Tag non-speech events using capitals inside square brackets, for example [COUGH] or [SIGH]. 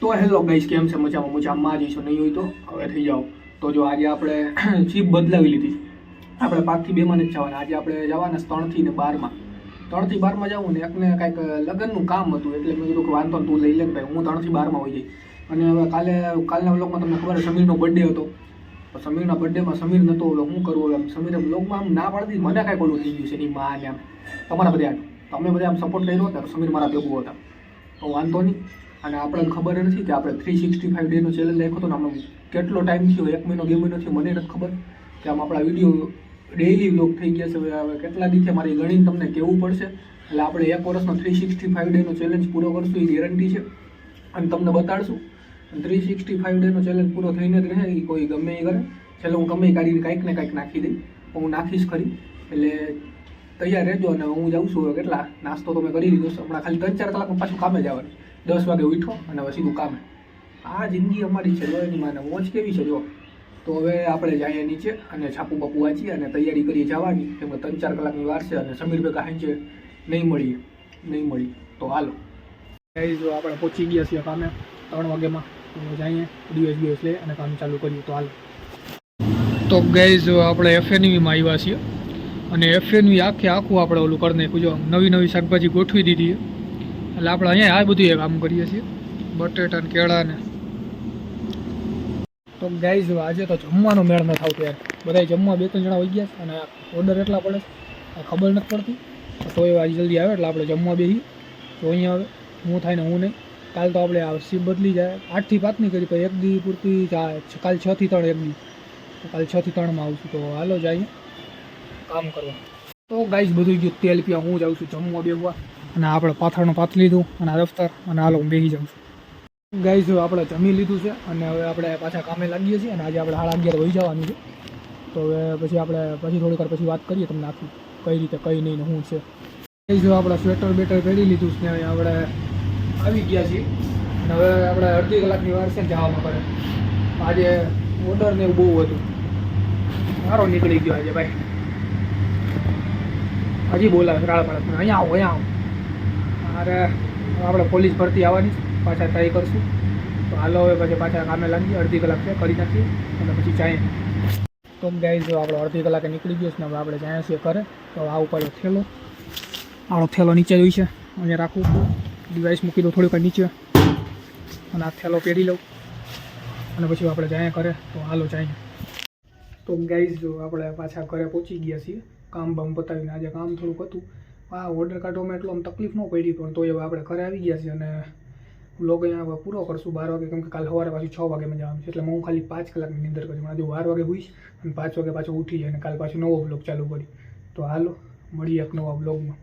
તો હેલો ગઈશ કેમ છે? મજામાં મજામાં. જ છો નહીં હોય તો હવે થઈ જાઓ. તો જો આજે આપણે [CLEARS THROAT] ચીપ બદલાવી લીધી આપણે પાંચથી બેમાં જ જવાના. આજે આપણે જવાના ત્રણથી ને બારમાં. ત્રણથી બારમાં જવું ને એકને કાંઈક લગ્નનું કામ હતું, એટલે મેં કીધું કે વાંધો તું લઈ લે ભાઈ, હું ત્રણથી બારમાં હોઈ જઈ અને હવે કાલે, કાલના વ્લોગમાં તમને ખબર સમીરનો બર્થડે હતો. સમીરના બર્થડેમાં સમીર નહોતો હવે હું કરવું એમ સમીર બ્લોગમાં આમ ના પાડતી મને કાંઈ ઓલું થઈ ગયું છે, એની માં ને આમ. તમારા બધા તમે બધા આમ સપોર્ટ કર્યો હતા સમીર મારા ભેગું હતા તો વાંધો નહીં. અને આપણને ખબર નથી કે આપણે થ્રી સિક્સટી ફાઈવ ડેનો ચેલેન્જ રાખ્યો હતો ને આપણે કેટલો ટાઈમ થયો? એક મહિનો, બે મહિનો થયો? મને નથી ખબર. કે આમ આપણા વીડિયો ડેઈલી વ્લોગ થઈ ગયા છે. હવે કેટલા દિવસે મારી ગણીને તમને કહેવું પડશે. એટલે આપણે એક વર્ષનો થ્રી સિક્સટી ફાઈવ ડેનો ચેલેન્જ પૂરો કરશું, એ ગેરંટી છે. અને તમને બતાડશું. થ્રી સિક્સટી ફાઈવ ડેનો ચેલેન્જ પૂરો થઈને જ રહે એ કોઈ ગમે એ કરે. છેલ્લે હું ગમે કાઢીને કાંઈક ને કાંઈક નાખી દઈ હું નાખીશ ખરી. એટલે તૈયાર રહેજો અને હું જાઉં છું. કેટલા? નાસ્તો તો મેં કરી લીધો હમણાં ખાલી ત્રણ ચાર કલાકમાં પાછું કામે જવાનું દસ વાગે ઉઠો અને હવે સીધું કામે. આ જિંદગી અમારી છે લોહીની માને વોચ કેવી છે જો તો હવે આપણે જઈએ નીચે અને છાપું બાપુ વાંચીએ અને તૈયારી કરીએ જવાની. એમાં ત્રણ ચાર કલાકની વાર છે અને સમીર ભેગા હાંચે નહીં મળીએ. નહીં મળીએ. તો હાલો. જો આપણે પહોંચી ગયા છીએ કામે, ત્રણ વાગ્યામાં. જઈએ, દિવસ દિવસ લઈએ અને કામ ચાલુ કરીએ. તો હાલો. તો ગાઈઝ આપણે એફએનવીમાં આવ્યા છીએ. અને એફએનવી આખે આખું આપણે ઓલું કરી નાખ્યું. જો નવી નવી શાકભાજી ગોઠવી દીધી એટલે આપણે અહીંયા આ બધું કામ કરીએ છીએ. બટેટા ને કેળા ને. તો ગાઈઝ આજે તો જમવાનો મેળ ન થાવ યાર. બધા જમવા બે ત્રણ જણા હોઈ ગયા છે અને ઓર્ડર એટલા પડે છે. ખબર નથી પડતી. તો એ આજે જલ્દી આવે એટલે આપણે જમવા બેસી તો અહીંયા આવે. હું થાય ને હું નહીં. કાલ તો આપણે આ સીપ બદલી જાય. આઠથી પાંચની કરી પછી એક દી પૂરતી કાલ છથી ત્રણ એક દી. કાલ છથી ત્રણમાં આવશું તો હાલો જઈએ. કામ કરવા. તો ગાઈઝ બધું ગયું. તેલ પીવા હું જાઉં છું. જમવા બેસવા અને આપણે પાથરનું પાથ લીધું અને આ દફતર, અને હાલો હું બેસી જાઉં છું. ગાઈસ આપણે જમી લીધું છે અને હવે આપણે પાછા કામે લાગીએ છીએ અને આજે આપણે સાડા અગિયાર વહી જવાનું છે. તો હવે પછી આપણે પછી થોડીક વાર પછી વાત કરીએ તમને આખી, કઈ રીતે, કઈ નહીં ને શું છે. ગાય જો આપણે સ્વેટર બેટર પહેરી લીધું છે ને આપણે આવી ગયા છીએ. અને હવે આપણે અડધી કલાકની વાર છે જવામાં કરે આજે ઓર્ડર ને એવું બહુ હતું. સારો નીકળી ગયો આજે, ભાઈ. હજી બોલાવે રાળ પાડે અહીંયા આવો અહીંયા આવો. અરે આપણે પોલીસ ભરતી આવવાની પાછા ટ્રાય કરશું. તો હાલો હવે પછી પાછા કામે લાગીએ. અડધી કલાક છે, કરી નાખીએ અને પછી જાય. તો ગાઈ જો આપણે અડધી કલાકે નીકળી ગયો છે ને, હવે આપણે જાય છીએ કરે તો આ ઉપર થેલો. આપણો થેલો નીચે જોઈ છે. અહીંયા રાખું ડિવાઇસ મૂકી દઉં થોડીક નીચે. અને આ થેલો પહેરી લઉં. અને પછી આપણે જાય કરે તો હાલો જાય. તો ગાઈઝ જો આપણે પાછા ઘરે પહોંચી ગયા છીએ. કામ બામ પતાવીને આજે કામ થોડુંક હતું. આ ઓર્ડર કાઢવામાં એટલો આમ તકલીફ ન પડી, પણ તો હવે આપણે ઘરે આવી ગયા છીએ અને લોકો અહીંયા પૂરો કરશું બાર વાગે, કેમ કે કાલ સવારે પાછું છ વાગે આવે છે. એટલે હું ખાલી પાંચ કલાકની નિંદર કરી આજે બાર વાગે હોઈશ અને પાંચ વાગે પાછો ઉઠી જાય અને કાલ પાછું નવો બ્લોગ ચાલુ કરી તો હાલો, મળીએ એક નવા બ્લોગમાં